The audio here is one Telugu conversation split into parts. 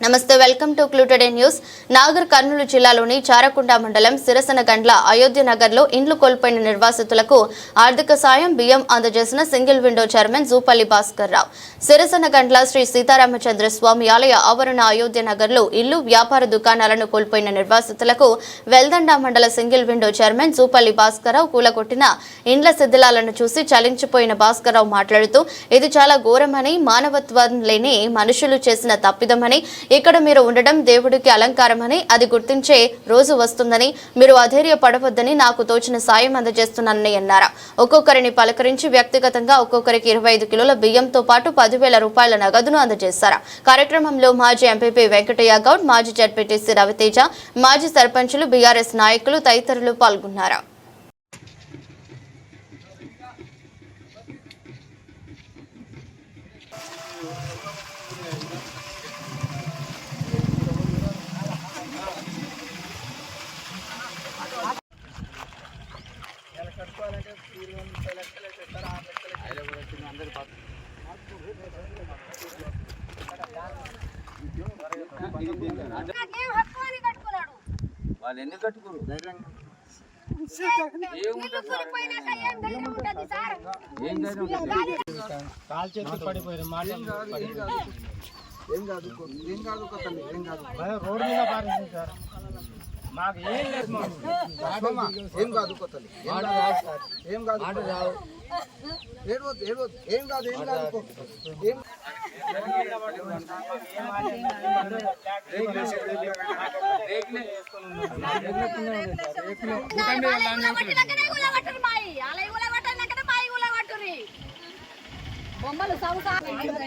నమస్తే వెల్కమ్ టు క్లూటెడే న్యూస్. నాగర్ కర్నూలు జిల్లాలోని చారకుండ మండలం సిరసనగండ్ల అయోధ్య నగర్లో ఇండ్లు కోల్పోయిన నిర్వాసితులకు ఆర్థిక సాయం బియ్యం అందజేసిన single window chairman Jupally Bhaskar Rao. Sirasanagandla Shri Sitaramachandra Swamy ఆలయ ఆవరణ అయోధ్య నగర్లో ఇల్లు వ్యాపార దుకాణాలను కోల్పోయిన నిర్వాసితులకు వెల్దండ మండల single window chairman Jupally Bhaskar Rao కూలగొట్టిన ఇండ్ల శిథిలాలను చూసి చలించిపోయిన భాస్కర్ రావు మాట్లాడుతూ ఇది చాలా ఘోరమని మానవత్వం లేని మనుషులు చేసిన తప్పిదమని ఇక్కడ మీరు ఉండడం దేవుడికి అలంకారమని అది గుర్తించే రోజు వస్తుందని మీరు అధైర్యపడవద్దని నాకు తోచిన సాయం అందజేస్తున్నానని అన్నారు. ఒక్కొక్కరిని పలకరించి వ్యక్తిగతంగా ఒక్కొక్కరికి ఇరవై ఐదు కిలోల బియ్యంతో పాటు పదివేల రూపాయల నగదును అందజేశారు. కార్యక్రమంలో మాజీ ఎంపీపీ వెంకటయ్య గౌడ్ మాజీ జడ్పీటీసీ రవితేజ మాజీ సర్పంచులు బీఆర్ఎస్ నాయకులు తదితరులు పాల్గొన్నారు. వాళ్ళు ఎందుకు కట్టుకోరు ఇల్లు కూలిపోయినాక ఏం ధైర్యం ఉంటది సార్? ఏం ధైర్యం ఉంటుంది? కాలు చేతులు పడిపోయారు మాట ఏం కాదు ఏం కాదు రోడ్డు మీద పారేసింది సార్. ఏం లేదు మాకు. మామ, ఏం కాదు ఒక తల్లి ఏం కాదు ఏం కాదు ఏడవద్దు ఏడవద్దు. ఏం కాదు ఏం కాదు కో. ఏం బొమ్మలు సౌసా తీసుకో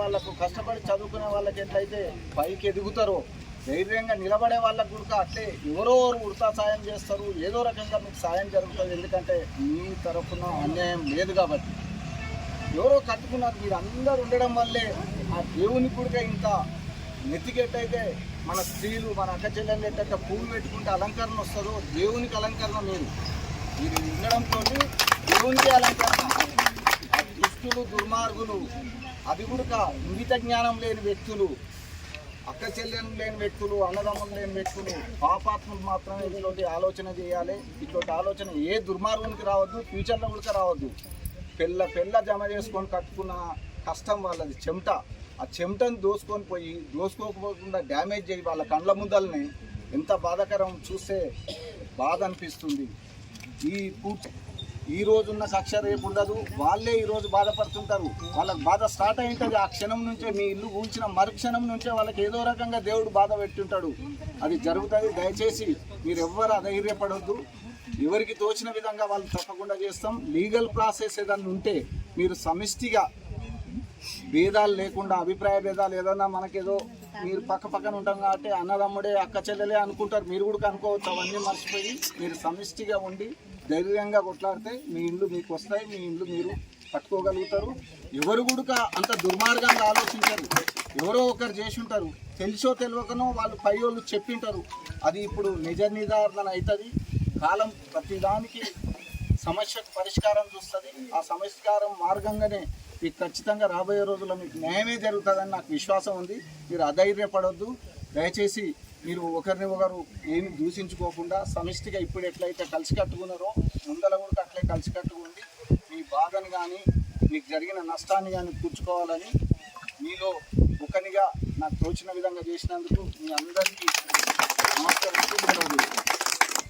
వాళ్ళకు కష్టపడి చదువుకునే వాళ్ళకి ఎట్లయితే పైకి ఎదుగుతారో ధైర్యంగా నిలబడే వాళ్ళకు కూడా అట్లే ఎవరో ఒకరు ఉడతా సాయం చేస్తారు. ఏదో రకంగా మీకు సాయం జరుగుతుంది. ఎందుకంటే మీ తరఫున అన్యాయం లేదు కాబట్టి. ఎవరో కట్టుకున్నారు. మీరు అందరు ఉండడం వల్లే ఆ దేవుని కూడా ఇంత నెత్తికెట్టయితే మన స్త్రీలు మన అక్క చెల్లెలు ఏంటంటే పువ్వు పెట్టుకుంటే అలంకరణ వస్తుందో దేవునికి అలంకరణ లేదు మీరు ఉండడంతో దేవునికి అలంకరణ. దుష్టులు దుర్మార్గులు అది కూడా ఇంగిత జ్ఞానం లేని వ్యక్తులు అక్క చెల్లెలు లేని వ్యక్తులు అన్నదమ్ములు లేని వ్యక్తులు పాపాత్మలు మాత్రమే ఇటువంటి ఆలోచన చేయాలి. ఇటువంటి ఆలోచన ఏ దుర్మార్గునికి రావద్దు ఫ్యూచర్లో కూడా రావద్దు. పెళ్ళ పెళ్ళ జమ చేసుకొని కట్టుకున్న కష్టం వాళ్ళది చెమట. ఆ చెమటను దోసుకొని పోయి దోసుకోకపోకుండా డ్యామేజ్ చేయి వాళ్ళ కండ్ల ముందల్ని ఎంత బాధాకరం చూస్తే బాధ అనిపిస్తుంది. ఈ పూర్తి ఈ రోజు ఉన్న కక్ష రేపు ఉండదు. వాళ్ళే ఈరోజు బాధపడుతుంటారు. వాళ్ళకి బాధ స్టార్ట్ అయి ఉంటుంది ఆ క్షణం నుంచే మీ ఇల్లు కూల్చిన మరుక్షణం నుంచే వాళ్ళకి ఏదో రకంగా దేవుడు బాధ పెట్టుంటాడు. అది జరుగుతుంది. దయచేసి మీరు ఎవ్వరు అధైర్యపడొద్దు. ఎవరికి తోచిన విధంగా వాళ్ళు తప్పకుండా చేస్తాం. లీగల్ ప్రాసెస్ ఏదన్నా ఉంటే మీరు సమిష్టిగా భేదాలు లేకుండా అభిప్రాయ భేదాలు ఏదన్నా మనకేదో మీరు పక్క పక్కన ఉంటాం కాబట్టి అన్నదమ్ముడే అక్క చెల్లెలే అనుకుంటారు. మీరు కూడా అనుకోవచ్చు అవన్నీ మర్చిపోయి మీరు సమిష్టిగా ఉండి ధైర్యంగా కొట్లాడితే మీ ఇండ్లు మీకు వస్తాయి మీ ఇండ్లు మీరు పట్టుకోగలుగుతారు. ఎవరు కూడా అంత దుర్మార్గంగా ఆలోచించారు. ఎవరో ఒకరు చేసి ఉంటారు తెలిసో తెలియకనో వాళ్ళు పై వాళ్ళు చెప్పింటారు. అది ఇప్పుడు నిజ నిర్ధారణ అవుతుంది. కాలం ప్రతిదానికి సమస్యకు పరిష్కారం చూస్తుంది. ఆ సమస్కారం మార్గంగానే మీకు ఖచ్చితంగా రాబోయే రోజుల్లో మీకు న్యాయమే జరుగుతుందని నాకు విశ్వాసం ఉంది. మీరు అధైర్యపడొద్దు. దయచేసి మీరు ఒకరిని ఒకరు ఏమి దూషించుకోకుండా సమిష్టిగా ఇప్పుడు ఎట్లయితే కలిసి కట్టుకున్నారో ముందల కూడా అట్లే కలిసి కట్టుకుంది మీ బాధను కానీ మీకు జరిగిన నష్టాన్ని కానీ కూర్చుకోవాలని మీలో ఒకనిగా నాకు తోచిన విధంగా చేసినందుకు మీ అందరికీ నమస్కరిస్తూ